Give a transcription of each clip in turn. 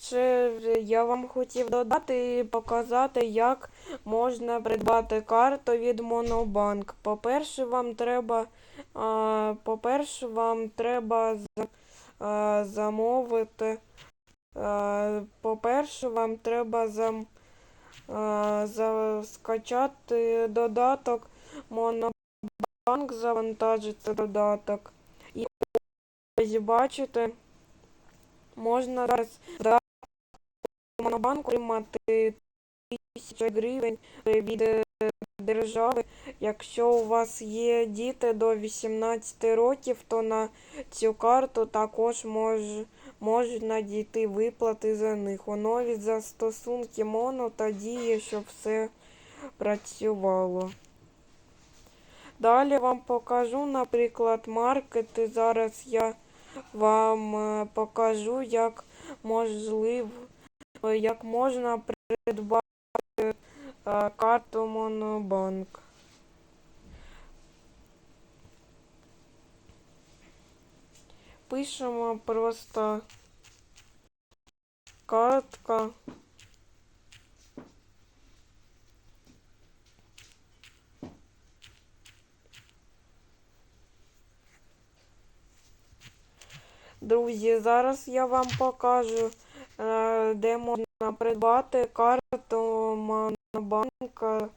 ще я вам хотів додати і показати, як можна придбати карту від Монобанк. По-перше, вам треба, по-перше, вам треба замовити. По-перше, вам треба зам, скачати додаток Монобанк, завантажити додаток. І ось бачите, можна зараз за Монобанку отримати тисячу гривень від е, держави. Якщо у вас є діти до 18 років, то на цю карту також мож, можна дійти виплати за них. У нові застосунки моно та діє, щоб все працювало. Далі вам покажу, наприклад, маркети. Зараз я вам е, покажу, як можливо, як можна придбати е, карту Монобанк. Пишемо просто картка. Друзі, зараз я вам покажу, е, де можна придбати карту Монобанка.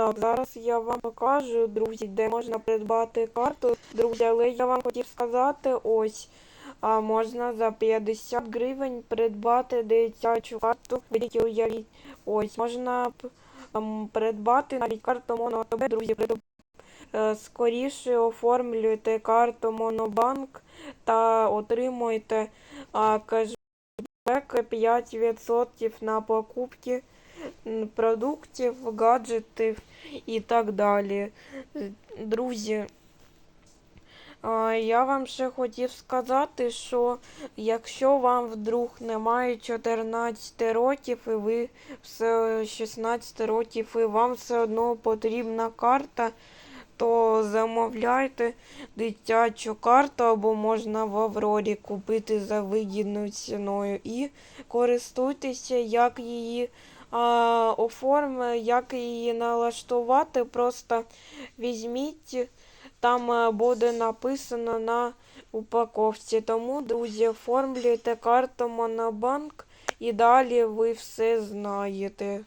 Так, зараз я вам покажу, друзі, де можна придбати карту. Друзі, але я вам хотів сказати, ось, а можна за 50 гривень придбати дитячу карту. І уявіть. Ось, можна п- ем, придбати навіть карту МоноТБ, друзі, придб- е, скоріше оформлюйте карту Монобанк та отримуйте а, кешбек 5% на покупки продуктів, гаджетів і так далі. Друзі, я вам ще хотів сказати, що якщо вам вдруг немає 14 років і ви все 16 років і вам все одно потрібна карта, то замовляйте дитячу карту або можна в Аврорі купити за вигідною ціною і користуйтеся, як її оформи, як її налаштувати. Просто візьміть, там е, буде написано на упаковці. Тому, друзі, оформлюйте карту Монобанк і далі ви все знаєте.